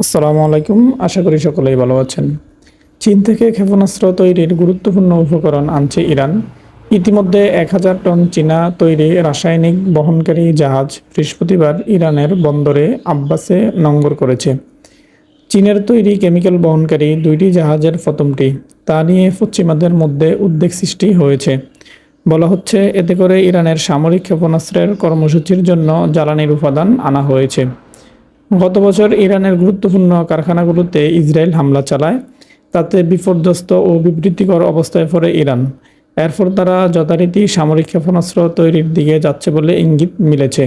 আসসালামু আলাইকুম। আশা করি সকলেই ভালো আছেন। চীন থেকে ক্ষেপণাস্ত্র তৈরির গুরুত্বপূর্ণ উপকরণ আনছে ইরান। ইতিমধ্যে এক হাজার টন চীনা তৈরি রাসায়নিক বহনকারী জাহাজ বৃহস্পতিবার ইরানের বন্দরে আব্বাসে নঙ্গর করেছে। চীনের তৈরি কেমিক্যাল বহনকারী দুইটি জাহাজের প্রথমটি, তা নিয়ে পশ্চিমাদের মধ্যে উদ্বেগ সৃষ্টি হয়েছে। বলা হচ্ছে, এতে করে ইরানের সামরিক ক্ষেপণাস্ত্রের কর্মসূচির জন্য জ্বালানির উপাদান আনা হয়েছে। গত বছর ইরানের গুরুত্বপূর্ণ কারখানাগুলোতে ইসরায়েল হামলা চালায়, তাতে বিপর্যস্ত ও বিবৃতিকর অবস্থায় পড়ে ইরান। এরপর তারা যথারীতি সামরিক ক্ষেপণাস্ত্র তৈরির দিকে যাচ্ছে বলে ইঙ্গিত মিলেছে।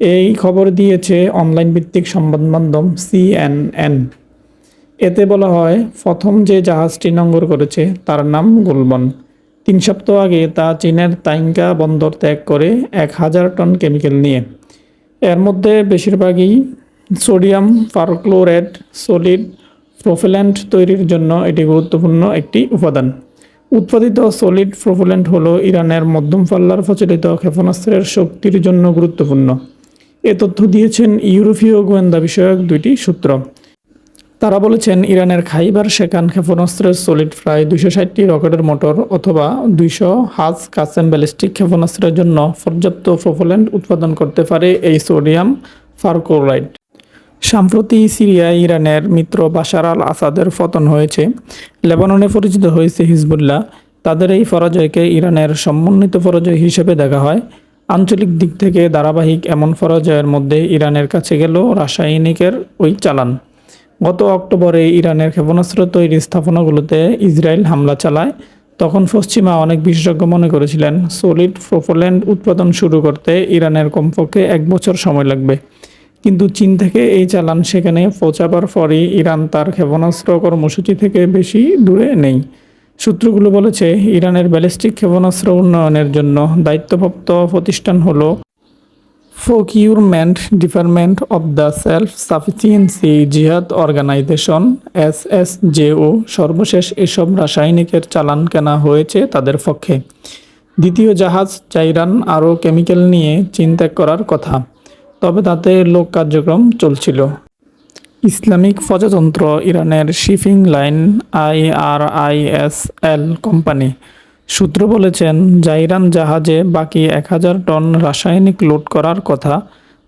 এই খবর দিয়েছে অনলাইন ভিত্তিক সংবাদ মাধ্যম সিএনএন। এতে বলা হয়, প্রথম যে জাহাজটি নঙ্গর করেছে তার নাম গুলবন। তিন সপ্তাহ আগে তা চীনের তাইঙ্কা বন্দর ত্যাগ করে এক হাজার টন কেমিক্যাল নিয়ে। এর মধ্যে বেশিরভাগই সোডিয়াম পারক্লোরেট সলিড প্রোফেল্যান্ট তৈরির জন্য এটি গুরুত্বপূর্ণ একটি উপাদান। উৎপাদিত সলিড প্রোফেল্যান্ট হলো ইরানের মধ্যম পাল্লার প্রচলিত ক্ষেপণাস্ত্রের শক্তির জন্য গুরুত্বপূর্ণ। এ তথ্য দিয়েছেন ইউরোপীয় গোয়েন্দা বিষয়ক দুইটি সূত্র। তারা বলেছেন, ইরানের খাইবার শেখান ক্ষেপণাস্ত্রের সলিড প্রায় দুইশো ষাটটি রকেটের মোটর অথবা দুইশো হাজ কাসেম ব্যালিস্টিক ক্ষেপণাস্ত্রের জন্য পর্যাপ্ত প্রোফোল্যান্ট উৎপাদন করতে পারে এই সোডিয়াম ফার্কোরাইড সম্প্রতি সিরিয়ায় ইরানের মিত্র বাশার আল আসাদের পতন হয়েছে। লেবাননে পরিচিত হয়েছে হিজবুল্লাহ। তাদের এই পরাজয়কে ইরানের সমন্বিত পরাজয় হিসেবে দেখা হয়। আঞ্চলিক দিক থেকে ধারাবাহিক এমন পরাজয়ের মধ্যে ইরানের কাছে গেল রাসায়নিকের ওই চালান। গত অক্টোবরে ইরানের ক্ষেপণাস্ত্র তৈরি স্থাপনাগুলোতে ইসরায়েল হামলা চালায়। তখন পশ্চিমা অনেক বিশেষজ্ঞ মনে করেছিলেন, সলিড প্রোপোল্যান্ড উৎপাদন শুরু করতে ইরানের কমপক্ষে এক বছর সময় লাগবে। কিন্তু চীন থেকে এই চালান সেখানে পৌঁছাবার পরই ইরান তার ক্ষেপণাস্ত্র কর্মসূচি থেকে বেশি দূরে নেই। সূত্রগুলো বলেছে, ইরানের ব্যালিস্টিক ক্ষেপণাস্ত্র উন্নয়নের জন্য দায়িত্বপ্রাপ্ত প্রতিষ্ঠান হল procurement department of the self sufficiency jihad organization, S S J O সর্বশেষ এসব রাসায়নিকের চালান কেনা হয়েছে তাদের পক্ষে। দ্বিতীয় জাহাজ চাইরান আরও কেমিক্যাল নিয়ে চিন্তা করার কথা। তবে তাতে লোক কার্যক্রম চলছিল। ইসলামিক প্রজাতন্ত্র ইরানের শিপিং লাইন আইআরআইএসএল কোম্পানি সূত্র বলেছেন, জাইরান জাহাজে বাকি এক হাজার টন রাসায়নিক লোড করার কথা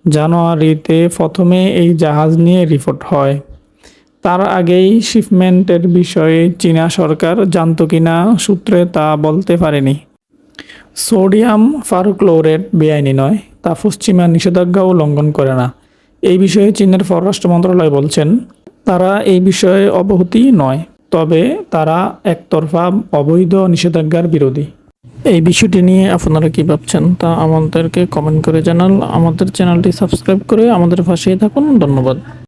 জানুয়ারিতে প্রথমে এই জাহাজ নিয়ে রিপোর্ট হয়। তার আগেই শিপমেন্টের বিষয়ে চীনা সরকার জানত কিনা সূত্রে তা বলতে পারেনি। সোডিয়াম ফারুক্লোরেট বেআইনি নয়। তা পশ্চিমা নিষেধাজ্ঞাও লঙ্ঘন করে না। এই বিষয়ে চীনের পররাষ্ট্র মন্ত্রণালয় বলছেন, তারা এই বিষয়ে অবহতি নয়, তবে তারা একতরফা অবৈধ নিষেধাজ্ঞার বিরোধী। এই বিষয়টি নিয়ে আপনারা কি ভাবছেন তা আমাদেরকে কমেন্ট করে জানান আমাদের চ্যানেলটি সাবস্ক্রাইব করে আমাদের পাশেই থাকুন। ধন্যবাদ।